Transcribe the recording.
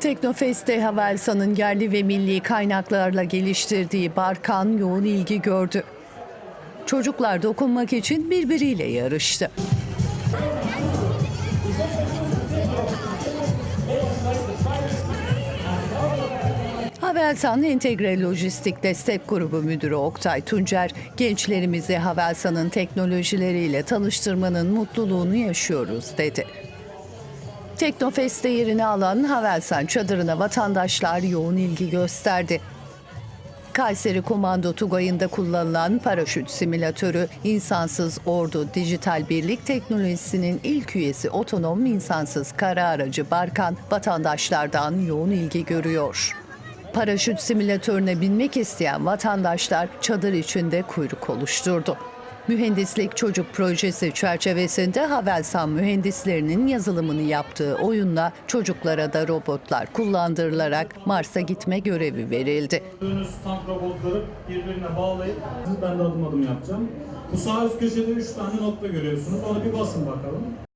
Teknofest'te Havelsan'ın yerli ve milli kaynaklarla geliştirdiği Barkan yoğun ilgi gördü. Çocuklar dokunmak için birbiriyle yarıştı. Havelsan Entegre Lojistik Destek Grubu Müdürü Oktay Tuncer, gençlerimizi Havelsan'ın teknolojileriyle tanıştırmanın mutluluğunu yaşıyoruz dedi. Teknofest'te yerini alan Havelsan çadırına vatandaşlar yoğun ilgi gösterdi. Kayseri Komando Tugayı'nda kullanılan paraşüt simülatörü insansız ordu dijital birlik teknolojisinin ilk üyesi otonom insansız kara aracı Barkan vatandaşlardan yoğun ilgi görüyor. Paraşüt simülatörüne binmek isteyen vatandaşlar çadır içinde kuyruk oluşturdu. Mühendislik Çocuk Projesi çerçevesinde Havelsan mühendislerinin yazılımını yaptığı oyunla çocuklara da robotlar kullandırılarak Mars'a gitme görevi verildi. Gördüğünüz tank robotları birbirine bağlayıp ben de adım adım yapacağım. Bu sağ üst köşede 3 tane nokta görüyorsunuz. Ona bir basın bakalım.